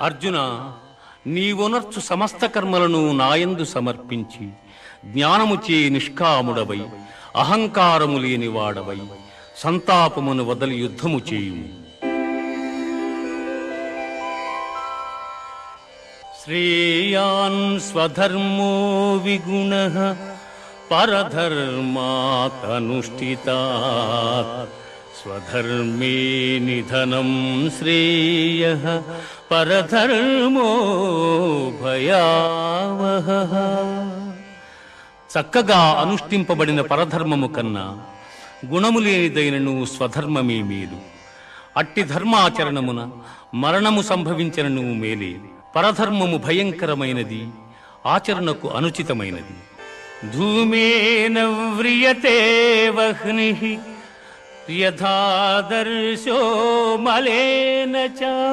అర్జున నీవునర్చు సమస్త కర్మలను నాయందు సమర్పించి జ్ఞానముచే నిష్కాముడవై అహంకారము లేని వాడవై సంతాపమును వదలి యుద్ధము చేయుము. శ్రేయాన్ స్వధర్మో విగుణ పరధర్మాతనుష్ఠితాత్. స్వధర్మే నిధనం శ్రేయ పరధర్మో భయావహ చక్కగా అనుష్ఠింపబడిన పరధర్మము కన్నా గుణము లేనిదైనను స్వధర్మమే మేలు. అట్టి ధర్మాచరణమున మరణము సంభవించనను మేలే. పరధర్మము భయంకరమైనది ఆచరణకు అనుచితమైనది. ధూమేన వ్రియతే వహ్ని. यथा दर्शोमलेन च।